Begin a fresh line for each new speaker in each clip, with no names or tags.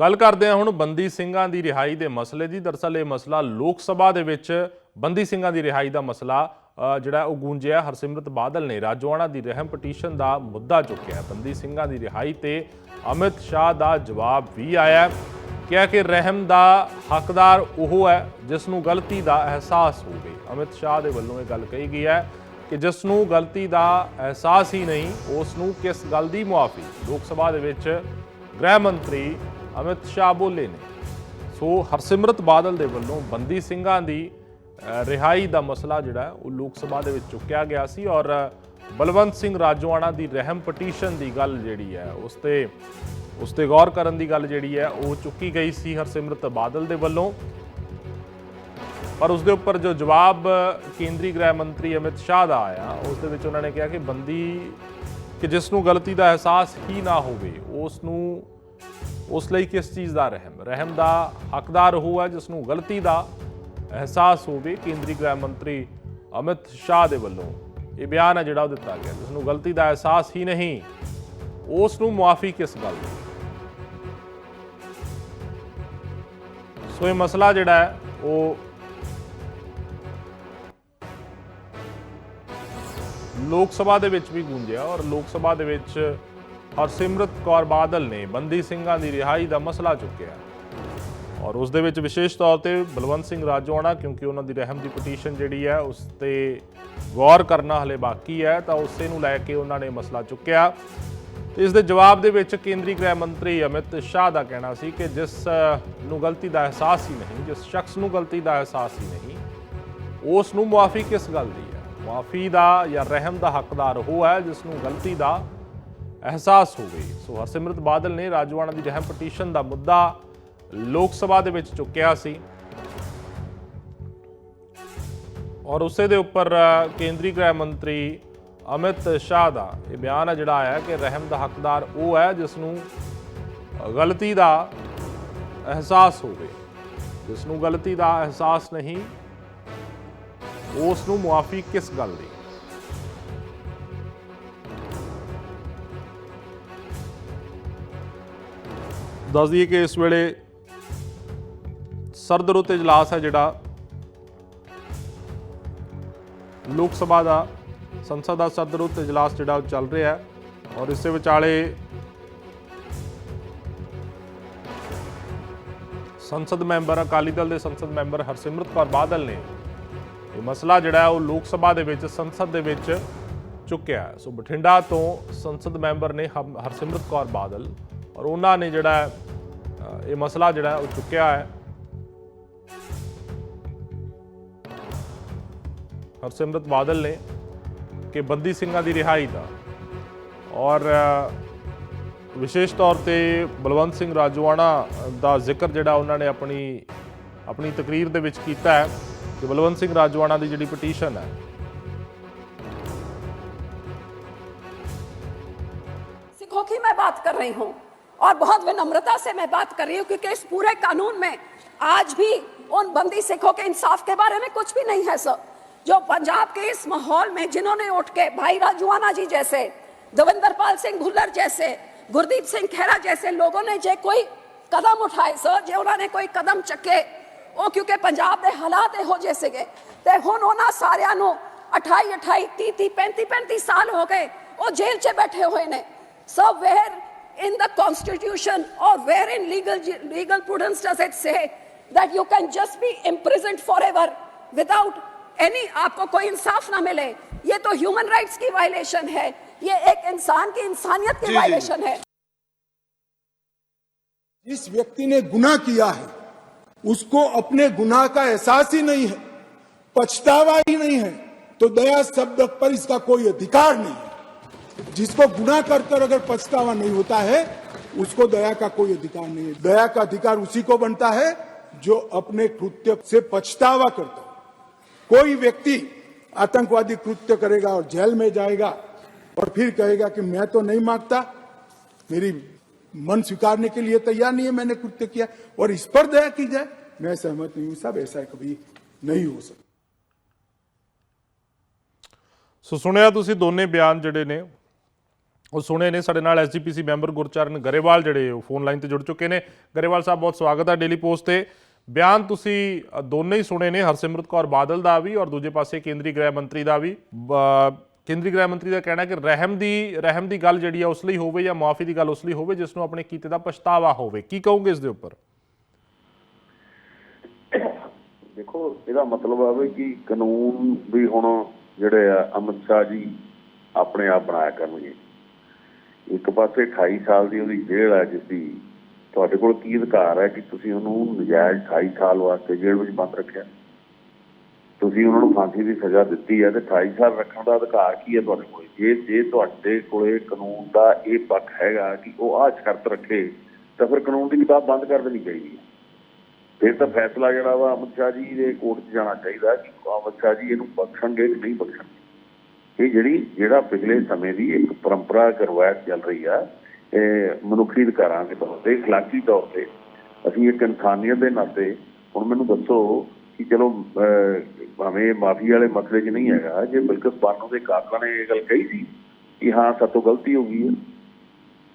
ਗੱਲ ਕਰਦੇ ਹਾਂ ਹੁਣ ਬੰਦੀ ਸਿੰਘਾਂ ਦੀ ਰਿਹਾਈ ਦੇ ਮਸਲੇ ਦੀ। ਦਰਸਲ ਇਹ ਮਸਲਾ ਲੋਕ ਸਭਾ ਦੇ ਵਿੱਚ ਬੰਦੀ ਸਿੰਘਾਂ ਦੀ ਰਿਹਾਈ ਦਾ ਮਸਲਾ ਜਿਹੜਾ ਉਹ ਗੂੰਜਿਆ। ਹਰਸਿਮਰਤ ਬਾਦਲ ਨੇ ਰਾਜੋਆਣਾ ਦੀ ਰਹਿਮ ਪਟੀਸ਼ਨ ਦਾ ਮੁੱਦਾ ਚੁੱਕਿਆ। ਬੰਦੀ ਸਿੰਘਾਂ ਦੀ ਰਿਹਾਈ ਤੇ ਅਮਿਤ ਸ਼ਾਹ ਦਾ ਜਵਾਬ ਵੀ ਆਇਆ। ਕਿਹਾ ਕਿ ਰਹਿਮ ਦਾ ਹੱਕਦਾਰ ਉਹ ਹੈ ਜਿਸ ਨੂੰ ਗਲਤੀ ਦਾ ਅਹਿਸਾਸ ਹੋਵੇ। ਅਮਿਤ ਸ਼ਾਹ ਦੇ ਵੱਲੋਂ ਇਹ ਗੱਲ ਕਹੀ ਗਈ ਹੈ ਕਿ ਜਿਸ ਨੂੰ ਗਲਤੀ ਦਾ ਅਹਿਸਾਸ ਹੀ ਨਹੀਂ, ਉਸ ਨੂੰ ਕਿਸ ਗੱਲ ਦੀ ਮੁਆਫੀ? ਲੋਕ ਸਭਾ ਦੇ ਵਿੱਚ ਗ੍ਰਹਿ ਮੰਤਰੀ ਅਮਿਤ ਸ਼ਾਹ ਬੋਲੇ ਨੇ। ਸੋ ਹਰਸਿਮਰਤ ਬਾਦਲ ਦੇ ਵੱਲੋਂ ਬੰਦੀ ਸਿੰਘਾਂ ਦੀ ਰਿਹਾਈ ਦਾ ਮਸਲਾ ਜਿਹੜਾ ਉਹ ਲੋਕ ਸਭਾ ਦੇ ਵਿੱਚ ਚੁੱਕਿਆ ਗਿਆ ਸੀ ਔਰ ਬਲਵੰਤ ਸਿੰਘ ਰਾਜੋਆਣਾ ਦੀ ਰਹਿਮ ਪਟੀਸ਼ਨ ਦੀ ਗੱਲ ਜਿਹੜੀ ਹੈ, ਉਸ ਤੇ ਉਸ ਤੇ ਗੌਰ ਕਰਨ ਦੀ ਗੱਲ ਜਿਹੜੀ ਹੈ, ਉਹ ਚੁੱਕੀ ਗਈ ਸੀ ਹਰਸਿਮਰਤ ਬਾਦਲ ਦੇ ਵੱਲੋਂ। ਪਰ ਉਸ ਦੇ ਉੱਪਰ ਜੋ ਜਵਾਬ ਕੇਂਦਰੀ ਗ੍ਰਹਿ ਮੰਤਰੀ ਅਮਿਤ ਸ਼ਾਹ ਦਾ ਆਇਆ, ਉਸ ਦੇ ਵਿੱਚ ਉਹਨਾਂ ਨੇ ਕਿਹਾ ਕਿ ਬੰਦੀ, ਕਿ ਜਿਸ ਨੂੰ ਗਲਤੀ ਦਾ ਅਹਿਸਾਸ ਹੀ ਨਾ ਹੋਵੇ, ਉਸ ਨੂੰ ਉਸ ਲਈ ਕਿਸ ਚੀਜ਼ ਦਾ ਰਹਿਮ? ਰਹਿਮ ਦਾ ਹੱਕਦਾਰ ਉਹ ਹੈ ਜਿਸ ਨੂੰ ਗਲਤੀ ਦਾ ਅਹਿਸਾਸ ਹੋਵੇ, ਕੇਂਦਰੀ ਗ੍ਰਹਿ ਮੰਤਰੀ ਅਮਿਤ ਸ਼ਾਹ ਦੇ ਵੱਲੋਂ। ਇਹ ਬਿਆਨ ਹੈ ਜਿਹੜਾ ਉਹ ਦਿੱਤਾ ਗਿਆ, ਜਿਸ ਨੂੰ ਗਲਤੀ ਦਾ ਅਹਿਸਾਸ ਹੀ ਨਹੀਂ। ਉਸ ਨੂੰ ਮੁਆਫੀ ਕਿਸ ਗੱਲ ਦੀ? ਸੋ ਇਹ ਮਸਲਾ ਜਿਹੜਾ ਹੈ, ਉਹ ਲੋਕ ਸਭਾ ਦੇ ਵਿੱਚ ਵੀ ਗੂੰਜਿਆ ਔਰ ਲੋਕ ਸਭਾ ਦੇ ਵਿੱਚ ਔਰ ਸਿਮਰਤ ਕੌਰ ਬਾਦਲ ਨੇ ਬੰਦੀ ਸਿੰਘਾਂ ਦੀ ਰਿਹਾਈ ਦਾ ਮਸਲਾ ਚੁੱਕਿਆ। ਔਰ ਉਸ ਦੇ ਵਿੱਚ ਵਿਸ਼ੇਸ਼ ਤੌਰ ਤੇ ਬਲਵੰਤ ਸਿੰਘ ਰਾਜੋਆਣਾ ਕਿਉਂਕਿ ਉਹਨਾਂ ਦੀ ਰਹਿਮ ਦੀ ਪਟੀਸ਼ਨ ਜਿਹੜੀ ਹੈ, ਉਸ ਤੇ ਗੌਰ ਕਰਨਾ ਹਲੇ ਬਾਕੀ ਹੈ, ਤਾਂ ਉਸੇ ਨੂੰ ਲੈ ਕੇ ਉਹਨਾਂ ਨੇ ਮਸਲਾ ਚੁੱਕਿਆ। ਤੇ ਇਸ ਦੇ ਜਵਾਬ ਦੇ ਵਿੱਚ ਕੇਂਦਰੀ ਗ੍ਰਹਿ ਮੰਤਰੀ ਅਮਿਤ ਸ਼ਾਹ ਦਾ ਕਹਿਣਾ ਸੀ ਕਿ ਜਿਸ ਨੂੰ ਗਲਤੀ ਦਾ ਅਹਿਸਾਸ ਹੀ ਨਹੀਂ, ਜਿਸ ਸ਼ਖਸ ਨੂੰ ਗਲਤੀ ਦਾ ਅਹਿਸਾਸ ਹੀ ਨਹੀਂ, ਉਸ ਨੂੰ ਮੁਆਫੀ ਕਿਸ ਗੱਲ ਦੀ ਹੈ? ਮੁਆਫੀ ਦਾ ਜਾਂ ਰਹਿਮ ਦਾ ਹੱਕਦਾਰ ਉਹ ਹੈ ਜਿਸ ਨੂੰ ਗਲਤੀ ਦਾ ਅਹਿਸਾਸ ਹੋ ਗਈ। ਸੋ ਹਰਸਿਮਰਤ ਬਾਦਲ ਨੇ ਰਾਜਵਾਨਾ ਦੀ ਰਹਿਮ ਪਟੀਸ਼ਨ ਦਾ ਮੁੱਦਾ ਲੋਕ ਸਭਾ ਦੇ ਵਿੱਚ ਚੁੱਕਿਆ ਸੀ। ਔਰ ਉਸੇ ਦੇ ਉੱਪਰ ਕੇਂਦਰੀ ਗ੍ਰਹਿ ਮੰਤਰੀ ਅਮਿਤ ਸ਼ਾਹ ਦਾ ਇਹ ਬਿਆਨ ਹੈ, ਜਿਹੜਾ ਆਇਆ ਕਿ ਰਹਿਮ ਦਾ ਹੱਕਦਾਰ ਉਹ ਹੈ, ਜਿਸ ਨੂੰ ਗਲਤੀ ਦਾ ਅਹਿਸਾਸ ਹੋਵੇ ਜਿਸ ਨੂੰ ਗਲਤੀ ਦਾ ਅਹਿਸਾਸ ਨਹੀਂ, ਉਸ ਨੂੰ ਮੁਆਫੀ ਕਿਸ ਗੱਲ ਦੀ? ਦੱਸ ਦਈਏ ਕਿ ਇਸ ਵੇਲੇ ਸਰਦ ਰੁੱਤ ਇਜਲਾਸ ਹੈ ਜਿਹੜਾ ਲੋਕ ਸਭਾ ਦਾ, ਸੰਸਦ ਦਾ ਸਰਦ ਰੁੱਤ ਇਜਲਾਸ ਜਿਹੜਾ ਉਹ ਚੱਲ ਰਿਹਾ ਹੈ ਔਰ ਇਸ ਦੇ ਵਿਚਾਲੇ ਸੰਸਦ ਮੈਂਬਰ, ਅਕਾਲੀ ਦਲ ਦੇ ਸੰਸਦ ਮੈਂਬਰ ਹਰਸਿਮਰਤ ਕੌਰ ਬਾਦਲ ਨੇ ਇਹ ਮਸਲਾ ਜਿਹੜਾ ਉਹ ਲੋਕ ਸਭਾ ਦੇ ਵਿੱਚ, ਸੰਸਦ ਦੇ ਵਿੱਚ ਚੁੱਕਿਆ ਸੋ ਬਠਿੰਡਾ ਤੋਂ ਸੰਸਦ ਮੈਂਬਰ ਨੇ ਹਮ- ਹਰਸਿਮਰਤ ਕੌਰ ਬਾਦਲ ਔਰ ਉਹਨਾਂ ਨੇ ਜਿਹੜਾ ਹੈ, ਅ, ਇਹ ਮਸਲਾ ਜਿਹੜਾ ਹੈ ਉਹ ਚੁੱਕਿਆ ਹੈ ਹਰਸਿਮਰਤ ਬਾਦਲ ਨੇ ਕਿ ਬੰਦੀ ਸਿੰਘਾਂ ਦੀ ਰਿਹਾਈ ਦਾ ਔਰ ਅ, ਵਿਸ਼ੇਸ਼ ਤੌਰ ਤੇ ਬਲਵੰਤ ਸਿੰਘ ਰਾਜੋਆਣਾ ਦਾ ਜ਼ਿਕਰ ਜਿਹੜਾ ਉਹਨਾਂ ਨੇ ਆਪਣੀ ਆਪਣੀ ਤਕਰੀਰ ਦੇ ਵਿੱਚ ਕੀਤਾ ਹੈ ਕਿ ਬਲਵੰਤ ਸਿੰਘ ਰਾਜੋਆਣਾ ਦੀ ਜਿਹੜੀ ਪਟੀਸ਼ਨ ਹੈ
सिखों की मैं बात कर रही हूं और बहुत विनम्रता से मैं बात कर रही हूं क्योंकि इस पूरे कानून में आज भी उन बंदी सिखों के इंसाफ के बारे में कुछ भी नहीं है सर जो पंजाब के इस माहौल में जिन्होंने उठ के भाई राजूआना जी जैसे दविंदर पाल सिंह भुल्लर जैसे गुरदीप सिंह खेरा जैसे लोगों ने जे कोई कदम उठाए सर जे उन्होंने कोई कदम चके ਉਹ ਕਿਉਂਕਿ ਪੰਜਾਬ ਦੇ ਹਾਲਾਤ ਇਹੋ ਜਿਹੇ ਸੀਗੇ ਤੇ ਹੁਣ ਉਹਨਾਂ ਸਾਰਿਆਂ ਨੂੰ 28 28 30 30 35 35 ਸਾਲ ਹੋ ਗਏ ਉਹ ਜੇਲ੍ਹ 'ਚ ਬੈਠੇ ਹੋਏ ਨੇ ਸੋ wear in the constitution or where in legal legal prudence does it say that you can just be imprisoned forever without any आपको कोई इंसाफ ना मिले? ये तो ह्यूमन राइट्स की वायलेशन है। ये एक इंसान की इंसानियत की। वायलेशन है।
जिस व्यक्ति ने गुनाह किया है उसको अपने गुनाह का एहसास ही नहीं है पछतावा ही नहीं है। तो दया शब्द पर इसका कोई अधिकार नहीं है। जिसको गुनाह कर कर अगर पछतावा नहीं होता है उसको दया का कोई अधिकार नहीं है दया का अधिकार उसी को बनता है जो अपने कृत्य से पछतावा करता है कोई व्यक्ति आतंकवादी कृत्य करेगा और जेल में जाएगा और फिर कहेगा कि मैं तो नहीं मांगता मेरी मन स्वीकारने के लिए तैयार नहीं है मैंने कृत्य किया और इस पर दया की जाए मैं सहमत नहीं हूं सब ऐसा कभी नहीं हो सकता
ਸੋ ਸੁਣਿਆ ਤੁਸੀਂ ਦੋਨੇ ਬਿਆਨ ਜਿਹੜੇ ਨੇ ਉਹ ਸੁਣੇ ਨੇ ਸਾਡੇ ਨਾਲ ਐਸਜੀਪੀਸੀ ਮੈਂਬਰ ਗੁਰਚਰਨ ਗਰੇਵਾਲ ਜਿਹੜੇ ਉਹ ਫੋਨ ਲਾਈਨ ਤੇ ਜੁੜ ਚੁੱਕੇ ਨੇ। ਗਰੇਵਾਲ ਸਾਹਿਬ ਬਹੁਤ ਸਵਾਗਤ ਹੈ ਡੇਲੀ ਪੋਸਟ ਤੇ। ਬਿਆਨ ਤੁਸੀਂ ਅ, ਦੋਨੇ ਹੀ ਸੁਣੇ ਨੇ ਹਰਸਿਮਰਤ ਕੌਰ ਬਾਦਲ ਦਾ ਵੀ ਔਰ ਦੂਜੇ ਪਾਸੇ ਕੇਂਦਰੀ ਗ੍ਰਹਿ ਮੰਤਰੀ ਦਾ ਵੀ। ਕੇਂਦਰੀ ਗ੍ਰਹਿ ਮੰਤਰੀ ਦਾ ਕਹਿਣਾ ਕਿ ਰਹਿਮ ਦੀ ਰਹਿਮ ਦੀ ਗੱਲ ਜਿਹੜੀ ਆ ਉਸ ਲਈ ਹੋਵੇ ਜਾਂ ਮਾਫੀ ਦੀ ਗੱਲ ਉਸ ਲਈ ਹੋਵੇ ਜਿਸ ਨੂੰ ਆਪਣੇ ਕੀਤੇ ਦਾ ਪਛਤਾਵਾ ਹੋਵੇ। ਕੀ ਕਹੋਗੇ ਇਸ ਦੇ ਉੱਪਰ?
ਦੇਖੋ ਇਹਦਾ ਮਤਲਬ ਆਵੇ ਕਿ ਕਾਨੂੰਨ ਵੀ ਹੁਣ ਜਿਹੜੇ ਆ ਅਮਿਤ ਸ਼ਾਹ ਜੀ ਆਪਣੇ ਆਪ ਬਣਾਇਆ ਕਰਨਗੇ। ਇੱਕ ਪਾਸੇ 28 ਸਾਲ ਦੀ ਉਹਦੀ ਜੇਲ੍ਹ ਹੈ ਜਿਸਦੀ ਤੁਹਾਡੇ ਕੋਲ ਕੀ ਅਧਿਕਾਰ ਹੈ ਕਿ ਤੁਸੀਂ ਉਹਨੂੰ ਨਜਾਇਜ਼ 28 ਸਾਲ ਵਾਸਤੇ ਜੇਲ੍ਹ ਵਿੱਚ ਬੰਦ ਰੱਖਿਆ? ਤੁਸੀਂ ਉਹਨਾਂ ਨੂੰ ਫਾਂਸੀ ਦੀ ਸਜ਼ਾ ਦਿੱਤੀ ਹੈ ਤੇ 28 ਸਾਲ ਰੱਖਣ ਦਾ ਅਧਿਕਾਰ ਕੀ ਹੈ ਤੁਹਾਡੇ ਕੋਲ? ਜੇ ਜੇ ਤੁਹਾਡੇ ਕੋਲੇ ਕਾਨੂੰਨ ਦਾ ਇਹ ਪੱਖ ਹੈਗਾ ਕਿ ਉਹ ਆਹ ਸ਼ਰਤ ਰੱਖੇ, ਤਾਂ ਫਿਰ ਕਾਨੂੰਨ ਦੀ ਕਿਤਾਬ ਬੰਦ ਕਰ ਦੇਣੀ ਚਾਹੀਦੀ ਹੈ। ਫਿਰ ਤਾਂ ਫੈਸਲਾ ਜਿਹੜਾ ਵਾ ਅਮਿਤ ਸ਼ਾਹ ਜੀ ਦੇ ਕੋਰਟ 'ਚ ਜਾਣਾ ਚਾਹੀਦਾ ਕਿ ਅਮਿਤ ਸ਼ਾਹ ਜੀ ਇਹਨੂੰ ਬਖਸ਼ਣਗੇ ਕਿ ਨਹੀਂ ਬਖਸ਼ਣਗੇ? ਇਹ ਜਿਹੜੀ ਜਿਹੜਾ ਪਿਛਲੇ ਸਮੇਂ ਦੀ ਇੱਕ ਪਰੰਪਰਾ ਰਵਾਇਤ ਚੱਲ ਰਹੀ ਆ ਇਹ ਮਨੁੱਖੀ ਅਧਿਕਾਰਾਂ ਦੇ ਤੌਰ ਤੇ اخلاقی ਤੌਰ ਤੇ ਅਸੀਂ ਇੱਕ ਇਨਸਾਨੀਅਤ ਦੇ ਨਾਤੇ ਹੁਣ ਮੈਨੂੰ ਦੱਸੋ ਕਿ ਚਲੋ ਅਹ, ਭਾਵੇਂ ਮਾਫੀ ਵਾਲੇ ਮਸਲੇ 'ਚ ਨਹੀਂ ਹੈਗਾ ਜੇ ਬਿਲਕੁਲ ਬਾਨੋ ਦੇ ਕਾਤਲਾਂ ਨੇ ਇਹ ਗੱਲ ਕਹੀ ਸੀ ਕਿ ਹਾਂ ਸਾਤੋਂ ਗਲਤੀ ਹੋ ਗਈ ਹੈ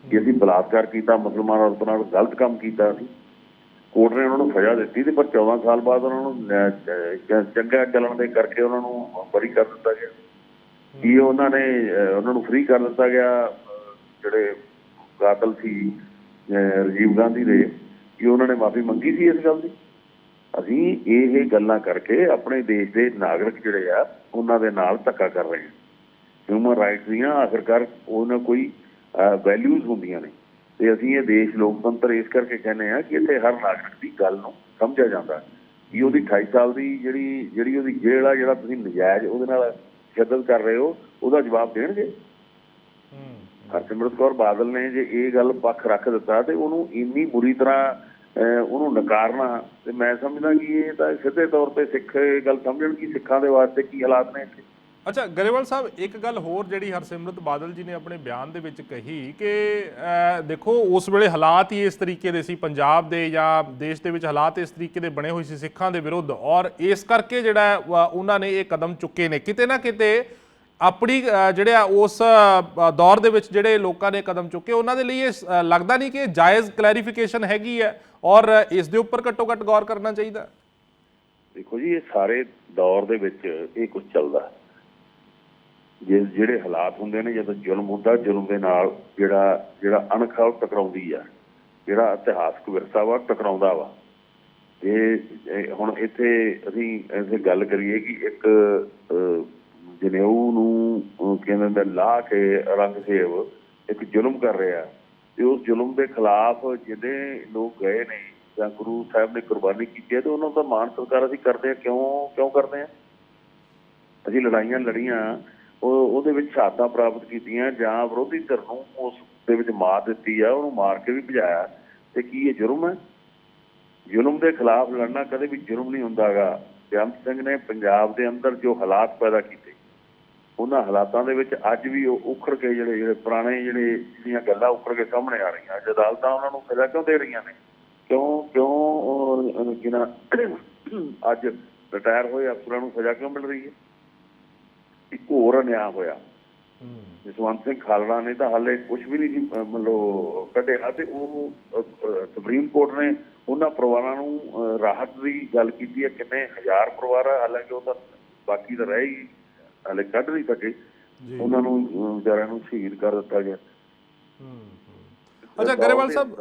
ਕਿ ਅਸੀਂ ਬਲਾਤਕਾਰ ਕੀਤਾ ਮੁਸਲਮਾਨ ਔਰਤ ਨਾਲ ਗਲਤ ਕੰਮ ਕੀਤਾ ਸੀ ਕੋਰਟ ਨੇ ਉਹਨਾਂ ਨੂੰ ਸਜ਼ਾ ਦਿੱਤੀ ਤੇ ਪਰ 14 ਸਾਲ ਬਾਅਦ ਉਹਨਾਂ ਨੂੰ ਅਹ, ਚ- ਚੰਗਾ ਚੱਲਣ ਦੇ ਕਰਕੇ ਉਹਨਾਂ ਨੂੰ ਬਰੀ ਕਰ ਦਿੱਤਾ ਗਿਆ ਕੀ ਉਹਨਾਂ ਨੇ ਉਹਨਾਂ ਨੂੰ ਫ੍ਰੀ ਕਰ ਦਿੱਤਾ ਗਿਆ ਜਿਹੜੇ ਕਾਤਲ ਸੀ ਅਹ, ਗਾਂਧੀ ਦੇ ਕੀ ਉਹਨਾਂ ਨੇ ਮਾਫੀ ਮੰਗੀ ਸੀ ਇਸ ਗੱਲ ਦੀ? ਅਸੀਂ ਇਹ ਗੱਲਾਂ ਕਰਕੇ ਆਪਣੇ ਦੇਸ਼ ਦੇ ਨਾਗਰਿਕ ਜਿਹੜੇ ਆ ਉਹਨਾਂ ਦੇ ਨਾਲ ਧੱਕਾ ਕਰ ਰਹੇ ਹਾਂ। ਹਿਊਮਨ ਰਾਈਟਸ ਦੀਆਂ ਆਖਰਕਾਰ ਉਹਨਾਂ ਕੋਈ ਵੈਲਿਊਜ਼ ਹੁੰਦੀਆਂ ਨੇ। ਤੇ ਅਸੀਂ ਇਹ ਦੇਸ਼ ਲੋਕਤੰਤਰ ਇਸ ਕਰਕੇ ਕਹਿੰਦੇ ਆ ਕਿ ਇੱਥੇ ਹਰ ਨਾਗਰਿਕ ਦੀ ਗੱਲ ਨੂੰ ਸਮਝਿਆ ਜਾਂਦਾ। ਕਿ ਉਹਦੀ 28 ਸਾਲ ਦੀ ਜਿਹੜੀ ਜਿਹੜੀ ਉਹਦੀ ਜੇਲ੍ਹ ਆ ਜਿਹੜਾ ਤੁਸੀਂ ਨਜਾਇਜ਼ ਉਹਦੇ ਨਾਲ ਸ਼ਿੱਦਤ ਕਰ ਰਹੇ ਹੋ ਉਹਦਾ ਜਵਾਬ ਦੇਣਗੇ। ਹਰਸਿਮਰਤ ਕੌਰ ਬਾਦਲ ਨੇ ਜੇ ਇਹ ਗੱਲ ਪੱਖ ਰੱਖ ਦਿੱਤਾ ਤੇ ਉਹਨੂੰ ਇੰਨੀ ਬੁਰੀ ਤਰ੍ਹਾਂ ਉਹਨੂੰ ਨਕਾਰਨਾ ਤੇ ਮੈਂ ਸਮਝਦਾ ਕਿ ਇਹ ਤਾਂ ਸਿੱਧੇ ਤੌਰ ਤੇ ਸਿੱਖ ਇਹ ਗੱਲ ਸਮਝਣ ਕਿ ਸਿੱਖਾਂ ਦੇ ਵਾਸਤੇ ਕੀ ਹਾਲਾਤ ਨੇ ਇੱਥੇ।
ਅੱਛਾ, ਗਰੇਵਾਲ ਸਾਹਿਬ, ਇੱਕ ਗੱਲ ਹੋਰ ਜਿਹੜੀ ਹਰਸਿਮਰਤ ਬਾਦਲ ਜੀ ਨੇ ਆਪਣੇ ਬਿਆਨ ਦੇ ਵਿੱਚ ਕਹੀ ਕਿ ਦੇਖੋ, ਉਸ ਵੇਲੇ ਹਾਲਾਤ ਹੀ ਇਸ ਤਰੀਕੇ ਦੇ ਸੀ, ਪੰਜਾਬ ਦੇ ਜਾਂ ਦੇਸ਼ ਦੇ ਵਿੱਚ ਹਾਲਾਤ ਇਸ ਤਰੀਕੇ ਦੇ ਬਣੇ ਹੋਏ ਸੀ, ਸਿੱਖਾਂ ਦੇ ਵਿਰੁੱਧ, ਔਰ ਇਸ ਕਰਕੇ ਜਿਹੜਾ ਉਹਨਾਂ ਨੇ ਇਹ ਕਦਮ ਚੁੱਕੇ ਨੇ। ਕਿਤੇ ਨਾ ਕਿਤੇ ਆਪਣੀ ਜਿਹੜੇ ਆ, ਉਸ ਦੌਰ ਦੇ ਵਿੱਚ ਜਿਹੜੇ ਲੋਕਾਂ ਨੇ ਕਦਮ ਚੁੱਕੇ, ਉਹਨਾਂ ਦੇ ਲਈ ਇਹ ਲੱਗਦਾ ਨਹੀਂ ਕਿ ਇਹ ਜਾਇਜ਼ ਕਲੈਰੀਫਿਕੇਸ਼ਨ ਹੈਗੀ ਹੈ, ਔਰ ਇਸ ਦੇ ਉੱਪਰ ਘੱਟੋ ਘੱਟ ਗੌਰ ਕਰਨਾ ਚਾਹੀਦਾ।
ਦੇਖੋ ਜੀ, ਇਹ ਸਾਰੇ ਦੌਰ ਦੇ ਵਿੱਚ ਇਹ ਕੁਝ ਚੱਲਦਾ। ਜੇ ਜਿਹੜੇ ਹਾਲਾਤ ਹੁੰਦੇ ਨੇ ਜਦੋਂ ਜ਼ੁਲਮ ਹੁੰਦਾ, ਜ਼ੁਲਮ ਦੇ ਨਾਲ ਜਿਹੜਾ ਜਿਹੜਾ ਅਣਖ ਉਹ ਟਕਰਾਉਂਦੀ ਆ। ਜਿਹੜਾ ਇਤਿਹਾਸਕ ਵਿਰਸਾ ਵਾ ਟਕਰਾਉਂਦਾ ਵਾ। ਇਹ ਹੁਣ ਇੱਥੇ ਅਸੀਂ ਇਸੇ ਗੱਲ ਕਰੀਏ ਕਿ ਇੱਕ ਜਨੇਊ ਨੂੰ ਕਹਿੰਦੇ ਨੇ ਲਾ ਕੇ ਰੰਗ ਸੇਵ ਇੱਕ ਜ਼ੁਲਮ ਕਰ ਰਿਹਾ। ਤੇ ਉਸ ਜ਼ੁਲਮ ਦੇ ਖਿਲਾਫ ਜਿਹੜੇ ਲੋਕ ਗਏ ਨੇ, ਜਾਂ ਗੁਰੂ ਸਾਹਿਬ ਨੇ ਕੁਰਬਾਨੀ ਕੀਤੀ ਹੈ, ਤੇ ਉਹਨਾਂ ਦਾ ਮਾਣ ਸਤਿਕਾਰ ਅਸੀਂ ਕਰਦੇ ਆ ਕਿਉਂ ਕਿਉਂ ਕਰਦੇ ਆ ਅਸੀਂ ਲੜਾਈਆਂ ਲੜੀਆਂ ਉਹਦੇ ਵਿੱਚ ਸ਼ਹਾਦਤਾਂ ਪ੍ਰਾਪਤ ਕੀਤੀਆਂ ਜਾਂ ਵਿਰੋਧੀ ਧਿਰ ਨੂੰ ਉਸ ਦੇ ਵਿੱਚ ਮਾਰ ਦਿੱਤੀ ਆ, ਉਹਨੂੰ ਮਾਰ ਕੇ ਵੀ ਭਜਾਇਆ। ਤੇ ਕੀ ਇਹ ਜੁਰਮ ਹੈ? ਜ਼ੁਲਮ ਦੇ ਖਿਲਾਫ ਲੜਨਾ ਕਦੇ ਵੀ ਜੁਰਮ ਨਹੀਂ ਹੁੰਦਾਗਾ। ਬੇਅੰਤ ਸਿੰਘ ਨੇ ਪੰਜਾਬ ਦੇ ਅੰਦਰ ਜੋ ਹਾਲਾਤ ਪੈਦਾ ਕੀਤੇ, ਉਹਨਾਂ ਹਾਲਾਤਾਂ ਦੇ ਵਿੱਚ ਅੱਜ ਵੀ ਉਹ ਉਖੜ ਕੇ ਜਿਹੜੇ ਜਿਹੜੇ ਪੁਰਾਣੇ ਜਿਹੜੇ ਜਿਹੜੀਆਂ ਗੱਲਾਂ ਉਖੜ ਕੇ ਸਾਹਮਣੇ ਆ ਰਹੀਆਂ। ਅੱਜ ਅਦਾਲਤਾਂ ਉਹਨਾਂ ਨੂੰ ਸਜ਼ਾ ਕਿਉਂ ਦੇ ਰਹੀਆਂ ਨੇ? ਕਿਉਂ ਕਿਉਂ ਉਹ ਅੱਜ ਰਿਟਾਇਰ ਹੋਏ ਅਫਸਰਾਂ ਨੂੰ ਸਜ਼ਾ ਕਿਉਂ ਮਿਲ ਰਹੀ ਹੈ? ਇੱਕ ਹੋਰ ਅਨਿਆਂ ਹੋਇਆ। ਜਸਵੰਤ ਸਿੰਘ ਖਾਲੜਾ ਨੇ ਤਾਂ ਹਾਲੇ ਕੁਝ ਵੀ ਨਹੀਂ ਮਤਲਬ ਕੱਢਿਆ ਤੇ ਉਹ ਸੁਪਰੀਮ ਕੋਰਟ ਨੇ ਉਹਨਾਂ ਪਰਿਵਾਰਾਂ ਨੂੰ ਰਾਹਤ ਦੀ ਗੱਲ ਕੀਤੀ ਹੈ। ਕਿੰਨੇ ਹਜ਼ਾਰ ਪਰਿਵਾਰ ਹਾਲਾਂਕਿ ਉਹ ਤਾਂ ਬਾਕੀ ਤਾਂ ਰਹਿ ਹੀ ਹਾਲੇ ਕੱਢ ਨਹੀਂ ਸਕੇ। ਉਹਨਾਂ ਨੂੰ ਵਿਚਾਰਿਆਂ ਨੂੰ ਸ਼ਹੀਦ ਕਰ ਦਿੱਤਾ ਗਿਆ।
ਅੱਛਾ ਗਰੇਵਾਲ ਸਾਹਿਬ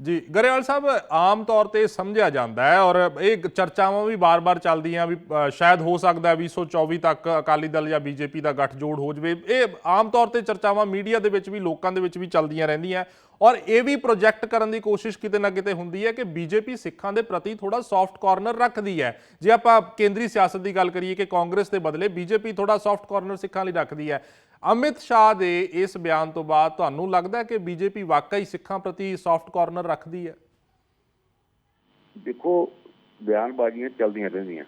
ਜੀ, ਗਰੇਵਾਲ ਸਾਹਿਬ, ਆਮ ਤੌਰ ਤੇ ਸਮਝਿਆ ਜਾਂਦਾ ਹੈ ਔਰ ਇਹ ਚਰਚਾਵਾਂ ਵੀ ਬਾਰ-ਬਾਰ ਚੱਲਦੀਆਂ ਵੀ ਸ਼ਾਇਦ ਹੋ ਸਕਦਾ ਹੈ 2024 ਤੱਕ ਅਕਾਲੀ ਦਲ ਜਾਂ ਬੀਜੇਪੀ ਦਾ ਗੱਠਜੋੜ ਹੋ ਜਵੇ। ਇਹ ਆਮ ਤੌਰ ਤੇ ਚਰਚਾਵਾਂ ਮੀਡੀਆ ਦੇ ਵਿੱਚ ਵੀ, ਲੋਕਾਂ ਦੇ ਵਿੱਚ ਵੀ ਚੱਲਦੀਆਂ ਰਹਿੰਦੀਆਂ ਔਰ ਇਹ ਵੀ ਪ੍ਰੋਜੈਕਟ ਕਰਨ ਦੀ ਕੋਸ਼ਿਸ਼ ਕਿਤੇ ਨਾ ਕਿਤੇ ਹੁੰਦੀ ਹੈ ਕਿ ਬੀਜੇਪੀ ਸਿੱਖਾਂ ਦੇ ਪ੍ਰਤੀ ਥੋੜਾ ਸੌਫਟ ਕਾਰਨਰ ਰੱਖਦੀ ਹੈ। ਜੇ ਆਪਾਂ ਕੇਂਦਰੀ ਸਿਆਸਤ ਦੀ ਗੱਲ ਕਰੀਏ ਕਿ ਕਾਂਗਰਸ ਦੇ ਬਦਲੇ ਬੀਜੇਪੀ ਥੋੜਾ ਸੌਫਟ ਕਾਰਨਰ ਸਿੱਖਾਂ ਲਈ ਰੱਖਦੀ ਹੈ ਅਮਿਤ ਸ਼ਾਹ ਦੇ ਇਸ ਬਿਆਨ ਤੋਂ ਬਾਅਦ ਤੁਹਾਨੂੰ ਲੱਗਦਾ ਹੈ ਕਿ ਬੀਜੇਪੀ ਵਾਕਈ ਸਿੱਖਾਂ ਪ੍ਰਤੀ ਸੌਫਟ ਕਾਰਨਰ ਰੱਖਦੀ ਹੈ?
ਦੇਖੋ, ਬਿਆਨਬਾਜ਼ੀਆਂ ਚੱਲਦੀਆਂ ਰਹਿੰਦੀਆਂ।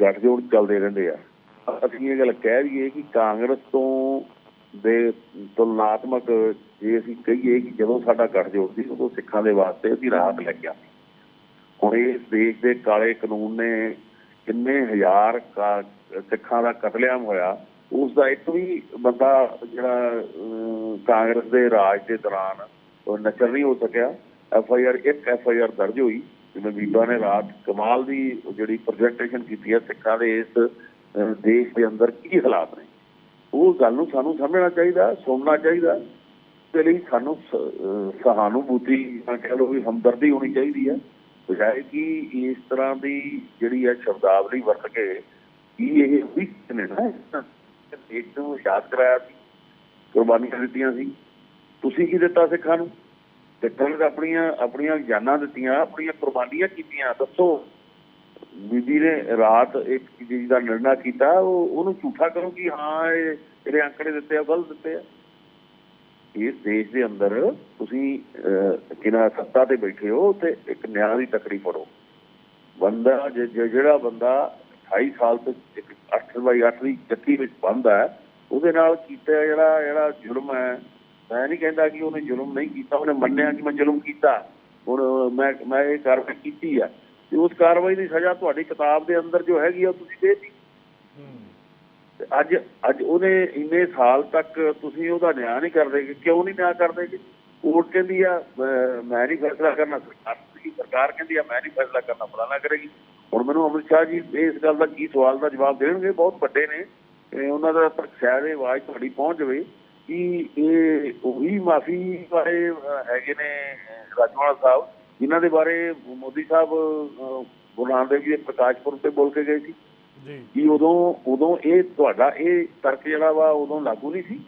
ਗੱਠਜੋੜ ਚੱਲਦੇ ਰਹਿੰਦੇ ਆ। ਅਸੀਂ ਇਹ ਗੱਲ ਕਹਿ ਦਈਏ ਕਿ ਕਾਂਗਰਸ ਤੋਂ ਦੇ ਤੁਲਨਾਤਮਕ ਜੇ ਅਸੀਂ ਕਹੀਏ ਕਿ ਜਦੋਂ ਸਾਡਾ ਗੱਠਜੋੜ ਸੀ, ਉਦੋਂ ਸਿੱਖਾਂ ਦੇ ਵਾਸਤੇ ਅਸੀਂ ਰਾਹਤ ਲੈ ਕੇ ਆਏ। ਹੁਣ ਇਸ ਦੇਸ਼ ਦੇ ਕਾਲੇ ਕਾਨੂੰਨ ਨੇ ਕਿੰਨੇ ਹਜ਼ਾਰ ਸਿੱਖਾਂ ਦਾ ਕਤਲੇਆਮ ਹੋਇਆ। ਉਸ ਦਾ ਇੱਕ ਵੀ ਬੰਦਾ ਜਿਹੜਾ ਕਾਂਗਰਸ ਦੇ ਰਾਜ ਦੇ ਦੌਰਾਨ ਉਹ ਨਕਲ ਨਹੀਂ ਹੋ ਸਕਿਆ। ਐਫ ਆਈ ਆਰ ਇੱਕ ਐਫ ਆਈ ਆਰ ਦਰਜ ਹੋਈ, ਜਿਵੇਂ ਬੀਬਾ ਨੇ ਰਾਤ ਕਮਾਲ ਦੀ ਜਿਹੜੀ ਪ੍ਰੈਜੈਂਟੇਸ਼ਨ ਕੀਤੀ ਹੈ, ਸਿੱਖਾਂ ਦੇ ਇਸ ਦੇਸ਼ ਦੇ ਅੰਦਰ ਕੀ ਹਾਲਾਤ ਨੇ। ਉਹ ਗੱਲ ਨੂੰ ਸਾਨੂੰ ਸਮਝਣਾ ਚਾਹੀਦਾ, ਸੁਣਨਾ ਚਾਹੀਦਾ। ਤੇ ਲਈ ਸਾਨੂੰ ਸ- ਸਹਾਨੁਭੂਤੀ, ਜਾਂ ਕਹਿ ਲਓ ਵੀ ਹਮਦਰਦੀ ਹੋਣੀ ਚਾਹੀਦੀ ਹੈ। ਬਜਾਏ ਕਿ ਇਸ ਤਰ੍ਹਾਂ ਦੀ ਜਿਹੜੀ ਹੈ ਸ਼ਬਦਾਵਲੀ ਵਰਤ ਕੇ, ਕੀ ਇਹ ਵੀ ਨੇ ਨਾ ਦੇਸ਼ ਨੂੰ ਯਾਦ ਕਰਾਇਆ ਸੀ ਕੁਰਬਾਨੀਆਂ ਦਿੱਤੀਆਂ ਸੀ। ਤੁਸੀਂ ਕੀ ਦਿੱਤਾ ਸਿੱਖਾਂ ਨੂੰ? ਸਿੱਖਾਂ ਨੇ ਆਪਣੀਆਂ ਆਪਣੀਆਂ ਜਾਨਾਂ ਦਿੱਤੀਆਂ ਆਪਣੀਆਂ ਕੁਰਬਾਨੀਆਂ ਕੀਤੀਆਂ ਦੱਸੋ। ਬੀਬੀ ਨੇ ਰਾਤ ਇੱਕ ਚੀਜ਼ ਦਾ ਨਿਰਣਾ ਕੀਤਾ ਉਹ ਉਹਨੂੰ ਝੂਠਾ ਕਰੋ ਕਿ ਹਾਂ ਇਹ ਜਿਹੜੇ ਅੰਕੜੇ ਦਿੱਤੇ ਆ ਗਲਤ ਦਿੱਤੇ ਆ। ਇਸ ਦੇਸ਼ ਦੇ ਅੰਦਰ ਤੁਸੀਂ ਅਹ, ਸੱਤਾ ਤੇ ਬੈਠੇ ਹੋ ਤੇ ਇੱਕ ਨਿਆਂ ਦੀ ਤਕੜੀ ਫੜੋ। ਬੰਦਾ ਜਿਹੜਾ ਬੰਦਾ 28 ਸਾਲ ਤੋਂ ਇੱਕ 8 ਬਾਈ 8 ਦੀ ਚੱਕੀ ਵਿੱਚ ਬੰਦ ਹੈ। ਉਹਦੇ ਨਾਲ ਕੀਤਾ ਜਿਹੜਾ ਜਿਹੜਾ ਜ਼ੁਲਮ ਹੈ, ਮੈਂ ਨਹੀਂ ਕਹਿੰਦਾ ਕਿ ਉਹਨੇ ਜ਼ੁਲਮ ਨਹੀਂ ਕੀਤਾ, ਉਹਨੇ ਮੰਨਿਆ ਕਿ ਮੈਂ ਜ਼ੁਲਮ ਕੀਤਾ। ਹੁਣ ਮੈਂ ਮੈਂ ਇਹ ਕਾਰਵਾਈ ਕੀਤੀ ਆ। ਤੇ ਉਸ ਕਾਰਵਾਈ ਦੀ ਸਜ਼ਾ ਤੁਹਾਡੀ ਕਿਤਾਬ ਦੇ ਅੰਦਰ ਜੋ ਹੈਗੀ ਆ ਤੁਸੀਂ ਦੇਤੀ। ਤੇ ਅੱਜ ਅੱਜ ਉਹਨੇ ਇੰਨੇ ਸਾਲ ਤੱਕ ਤੁਸੀਂ ਉਹਦਾ ਨਿਆਂ ਨਹੀਂ ਕਰਦੇ ਕਿਉਂ ਨਹੀਂ ਨਿਆਂ ਕਰਦੇ ਜੀ ਕੋਰਟ ਕਹਿੰਦੀ ਆ ਮੈਂ ਨਹੀਂ ਫੈਸਲਾ ਕਰਨਾ, ਸਰਕਾਰ ਦੀ ਸਰਕਾਰ ਕਹਿੰਦੀ ਆ, ਮੈਂ ਨਹੀਂ ਫੈਸਲਾ ਕਰਨਾ ਫਲਾਣਾ ਕਰੇਗੀ। ਹੁਣ ਮੈਨੂੰ ਅਮਿਤ ਸ਼ਾਹ ਜੀ ਇਸ ਗੱਲ ਦਾ ਕੀ ਸਵਾਲ ਦਾ ਜਵਾਬ ਦੇਣਗੇ? ਬਹੁਤ ਵੱਡੇ ਨੇ। ਉਹਨਾਂ ਦਾ ਸ਼ਾਇਦ ਇਹ ਆਵਾਜ਼ ਤੁਹਾਡੀ ਪਹੁੰਚ ਜਾਵੇ ਕਿ ਇਹ ਉਹੀ ਮਾਫੀ ਅਹ, ਹੈਗੇ ਨੇ ਅਹ, ਰਾਜਵਾੜਾ ਸਾਹਿਬ ਜਿਨ੍ਹਾਂ ਦੇ ਬਾਰੇ ਮੋਦੀ ਸਾਹਿਬ ਅਹ, ਗੁਰੂ ਨਾਨਕ ਦੇਵ ਜੀ ਦੇ ਪ੍ਰਕਾਸ਼ਪੁਰਬ ਤੇ ਬੋਲ ਕੇ ਗਏ ਸੀ।
ਜੀ।
ਕਿ ਉਦੋਂ ਉਦੋਂ ਇਹ ਤੁਹਾਡਾ ਇਹ ਤਰਕ ਜਿਹੜਾ ਵਾ ਉਦੋਂ ਲਾਗੂ ਨਹੀਂ ਸੀ?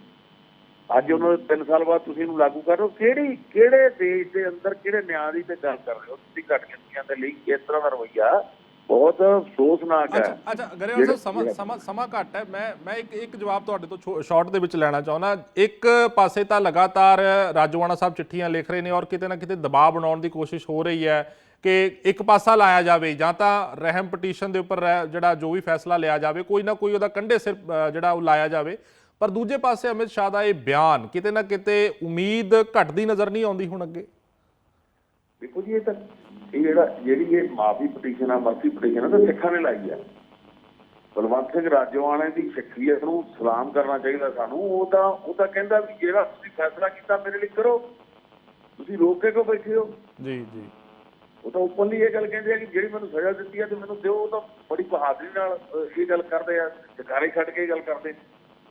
ਅੱਜ ਉਹਨਾਂ ਦੇ 3 ਸਾਲ ਬਾਅਦ ਤੁਸੀਂ ਇਹਨੂੰ ਲਾਗੂ ਕਰ ਰਹੇ ਹੋ। ਕਿਹੜੀ ਕਿਹੜੇ ਦੇਸ਼ ਦੇ ਅੰਦਰ ਕਿਹੜੇ ਨਿਆਂ ਦੀ ਤੇ ਗੱਲ ਕਰ ਰਹੇ ਹੋ? ਤੁਸੀਂ ਘੱਟ ਗਿਣਤੀਆਂ ਦੇ ਲਈ ਇਸ ਤਰ੍ਹਾਂ ਦਾ ਰਵਈਆ ਬਹੁਤ ਅਫਸੋਸਨਾਕ ਹੈ।
ਅੱਛਾ ਗਰੇਵਾਲ ਸਾਹਿਬ ਸਮਾਂ ਸਮਾਂ ਸਮਾਂ ਘੱਟ ਹੈ। ਮੈਂ ਮੈਂ ਇੱਕ ਇੱਕ ਜਵਾਬ ਤੁਹਾਡੇ ਤੋਂ ਸ਼ਾਰਟ ਦੇ ਵਿੱਚ ਲੈਣਾ ਚਾਹੁੰਦਾ। ਇੱਕ ਪਾਸੇ ਤਾਂ ਲਗਾਤਾਰ ਰਾਜਵਾਨਾ ਸਾਹਿਬ ਚਿੱਠੀਆਂ ਲਿਖ ਰਹੇ ਨੇ ਔਰ ਕਿਤੇ ਨਾ ਕਿਤੇ ਦਬਾਅ ਬਣਾਉਣ ਦੀ ਕੋਸ਼ਿਸ਼ ਹੋ ਰਹੀ ਹੈ ਕਿ ਇੱਕ ਪਾਸਾ ਲਾਇਆ ਜਾਵੇ ਜਾਂ ਤਾਂ ਰਹਿਮ ਪਟੀਸ਼ਨ ਦੇ ਉੱਪਰ ਜਿਹੜਾ ਜੋ ਵੀ ਫੈਸਲਾ ਲਿਆ ਜਾਵੇ ਕੋਈ ਨਾ ਕੋਈ ਉਹਦਾ ਕੰਢੇ ਸਿਰ ਜਿਹੜਾ ਉਹ ਲਾਇਆ ਜਾਵੇ। ਪਰ ਦੂਜੇ ਪਾਸੇ ਅਮਿਤ ਸ਼ਾਹ ਦਾ ਇਹ ਬਿਆਨ ਕਿਤੇ ਨਾ ਕਿਤੇ ਉਮੀਦ ਘਟਦੀ ਨਜ਼ਰ ਨਹੀਂ ਆਉਂਦੀ ਹੁਣ ਅੱਗੇ।
ਦੇਖੋ ਜੀ ਇਹ ਤਾਂ ਇਹ ਜਿਹੜਾ ਜਿਹੜੀ ਇਹ ਮਾਫੀ ਪਟੀਸ਼ਨ ਆ ਮਰਸੀ ਪਟੀਸ਼ਨ ਆ ਤਾਂ ਸਿੱਖਾਂ ਨੇ ਲਾਈ ਆ। ਬਲਵੰਤ ਸਿੰਘ ਰਾਜੋਆਣੇ ਦੀ ਸ਼ਖਸੀਅਤ ਨੂੰ ਸਲਾਮ ਕਰਨਾ ਚਾਹੀਦਾ ਸਾਨੂੰ। ਉਹ ਤਾਂ ਉਹ ਤਾਂ ਕਹਿੰਦਾ ਵੀ ਜਿਹੜਾ ਤੁਸੀਂ ਫੈਸਲਾ ਕੀਤਾ ਮੇਰੇ ਲਈ ਕਰੋ। ਤੁਸੀਂ ਰੋਕ ਕੇ ਕਿਉਂ ਬੈਠੇ ਹੋ?
ਜੀ ਜੀ।
ਉਹ ਤਾਂ ਓਪਨਲੀ ਇਹ ਗੱਲ ਕਹਿੰਦੇ ਆ ਕਿ ਜਿਹੜੀ ਮੈਨੂੰ ਸਜ਼ਾ ਦਿੱਤੀ ਆ ਤੇ ਮੈਨੂੰ ਦਿਓ ਉਹ ਤਾਂ ਬੜੀ ਬਹਾਦਰੀ ਨਾਲ ਇਹ ਗੱਲ ਕਰਦੇ ਆ। ਜਕਾਰੇ ਛੱਡ ਕੇ ਇਹ ਗੱਲ ਕਰਦੇ।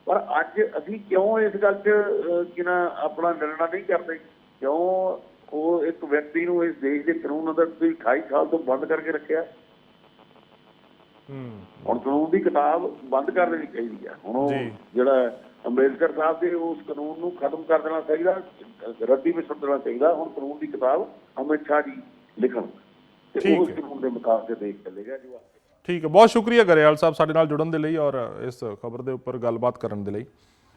ਪਰ ਅੱਜ ਅਸੀਂ ਕਿਉਂ ਇਸ ਗੱਲ 'ਚ ਅਹ, ਕਿ ਨਾ ਆਪਣਾ ਨਿਰਣਾ ਨਹੀਂ ਕਰਦੇ? ਕਿਉਂ ਉਹ ਇੱਕ ਵਿਅਕਤੀ ਨੂੰ ਇਸ ਦੇਸ਼ ਦੇ ਕਾਨੂੰਨ ਅੰਦਰ ਤੁਸੀਂ 28 ਸਾਲ ਤੋਂ ਬੰਦ ਕਰਕੇ ਰੱਖਿਆ।
ਹੂੰ।
ਹੁਣ ਕਾਨੂੰਨ ਦੀ ਕਿਤਾਬ ਬੰਦ ਕਰ ਦੇਣੀ ਚਾਹੀਦੀ ਆ। ਹੁਣ ਉਹ। ਜਿਹੜਾ ਅੰਬੇਦਕਰ ਸਾਹਿਬ ਦੇ ਉਸ ਕਾਨੂੰਨ ਨੂੰ ਖਤਮ ਕਰ ਦੇਣਾ ਚਾਹੀਦਾ ਰੱਦੀ ਵਿੱਚ ਸੁੱਟ ਦੇਣਾ ਚਾਹੀਦਾ। ਹੁਣ ਕਾਨੂੰਨ ਦੀ ਕਿਤਾਬ ਅਮਿਤ ਸ਼ਾਹ ਜੀ ਲਿਖਣ। ਤੇ
ਠੀਕ
ਉਸ
ਹੈ।
ਕਾਨੂੰਨ ਦੇ ਮੁਤਾਬਕ ਦੇਖ ਚੱਲੇਗਾ ਜੀ
ਠੀਕ ਹੈ। ਬਹੁਤ ਸ਼ੁਕਰੀਆ ਗਰੇਵਾਲ ਸਾਹਿਬ ਸਾਡੇ ਨਾਲ ਜੁੜਨ ਦੇ ਲਈ ਔਰ ਇਸ ਖਬਰ ਦੇ ਉੱਪਰ ਗੱਲਬਾਤ ਕਰਨ ਦੇ ਲਈ।